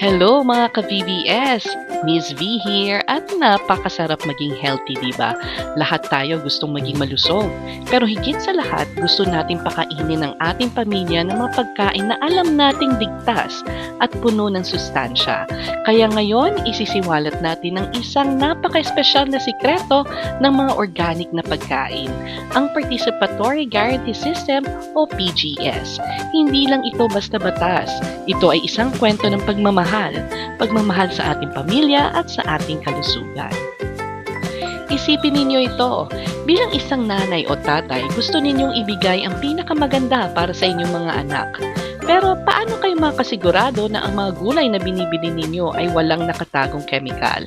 Hello mga ka-VBS! Miss V here at napakasarap maging healthy, di ba? Lahat tayo gustong maging malusog. Pero higit sa lahat, gusto nating pakainin ng ating pamilya ng mga pagkain na alam nating ligtas at puno ng sustansya. Kaya ngayon, isisiwalat natin ang isang napaka-espesyal na sikreto ng mga organic na pagkain, ang Participatory Guarantee System o PGS. Hindi lang ito basta batas. Ito ay isang kwento ng pagmamahal, pagmamahal sa ating pamilya at sa ating kalusugan. Isipin ninyo ito, bilang isang nanay o tatay, gusto ninyong ibigay ang pinakamaganda para sa inyong mga anak. Pero paano kayo makasigurado na ang mga gulay na binibili ninyo ay walang nakatagong chemical?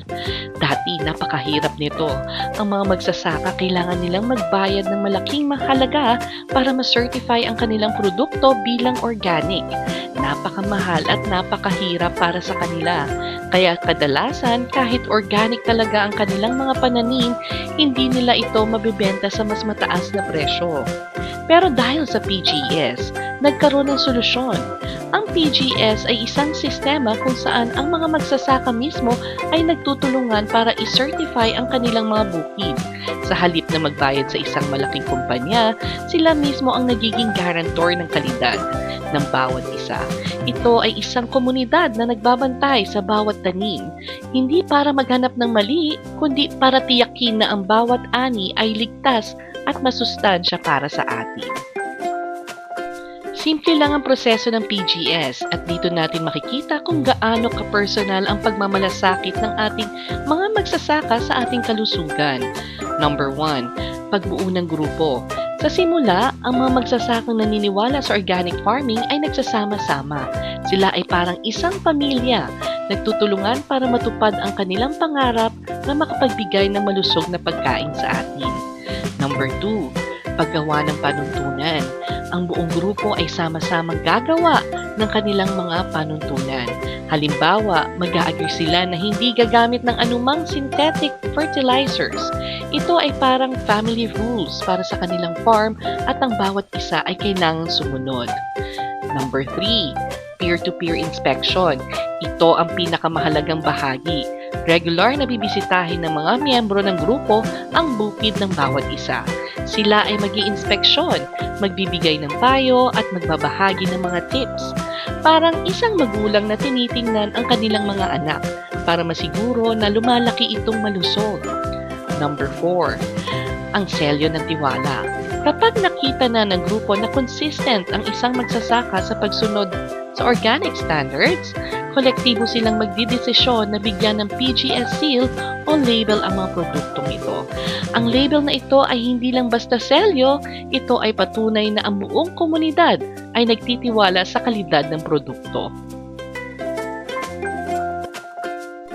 Dati, napakahirap nito. Ang mga magsasaka kailangan nilang magbayad ng malaking mahalaga para ma-certify ang kanilang produkto bilang organic. Napakamahal at napakahirap para sa kanila. Kaya kadalasan, kahit organic talaga ang kanilang mga pananim, hindi nila ito mabibenta sa mas mataas na presyo. Pero dahil sa PGS, nagkaroon ng solusyon. Ang PGS ay isang sistema kung saan ang mga magsasaka mismo ay nagtutulungan para i-certify ang kanilang mga bukid. Sa halip na magbayad sa isang malaking kumpanya, sila mismo ang nagiging garantor ng kalidad ng bawat isa. Ito ay isang komunidad na nagbabantay sa bawat tanim, hindi para maghanap ng mali, kundi para tiyakin na ang bawat ani ay ligtas at masustansya para sa atin. Simple lang ang proseso ng PGS at dito natin makikita kung gaano ka-personal ang pagmamalasakit ng ating mga magsasaka sa ating kalusugan. Number 1. Pagbuo ng grupo. Sa simula, ang mga magsasakang naniniwala sa organic farming ay nagsasama-sama. Sila ay parang isang pamilya, nagtutulungan para matupad ang kanilang pangarap na makapagbigay ng malusog na pagkain sa atin. Number 2. Paggawa ng panuntunan. Ang buong grupo ay sama-samang gagawa ng kanilang mga panuntunan. Halimbawa, mag-a-agree sila na hindi gagamit ng anumang synthetic fertilizers. Ito ay parang family rules para sa kanilang farm at ang bawat isa ay kailangang sumunod. Number 3, peer-to-peer inspection. Ito ang pinakamahalagang bahagi. Regular na bibisitahin ng mga miyembro ng grupo ang bukid ng bawat isa. Sila ay mag inspeksyon magbibigay ng payo at magbabahagi ng mga tips. Parang isang magulang na tinitingnan ang kanilang mga anak para masiguro na lumalaki itong malusog. Number 4. Ang selyo ng tiwala. Kapag nakita na ng grupo na consistent ang isang magsasaka sa pagsunod sa organic standards, kolektibo silang magdidesisyon na bigyan ng PGS seal o label ang mga produktong ito. Ang label na ito ay hindi lang basta selyo, ito ay patunay na ang buong komunidad ay nagtitiwala sa kalidad ng produkto.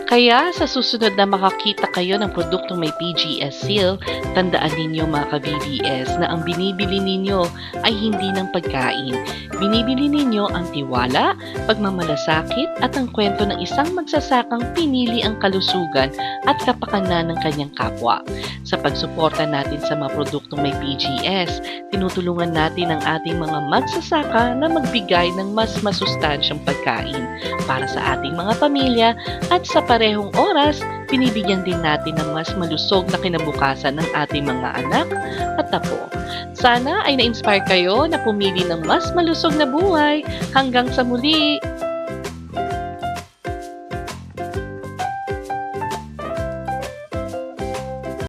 Kaya sa susunod na makakita kayo ng produktong may PGS seal, tandaan ninyo mga ka-VBS na ang binibili ninyo ay hindi ng pagkain. Binibili ninyo ang tiwala, pagmamalasakit at ang kwento ng isang magsasakang pinili ang kalusugan at kapakanan ng kanyang kapwa. Sa pagsuporta natin sa mga produktong may PGS, tinutulungan natin ang ating mga magsasaka na magbigay ng mas masustansyang pagkain para sa ating mga pamilya at sa parehong oras, binibigyan din natin ng mas malusog na kinabukasan ng ating mga anak at apo. Sana ay na-inspire kayo na pumili ng mas malusog na buhay. Hanggang sa muli!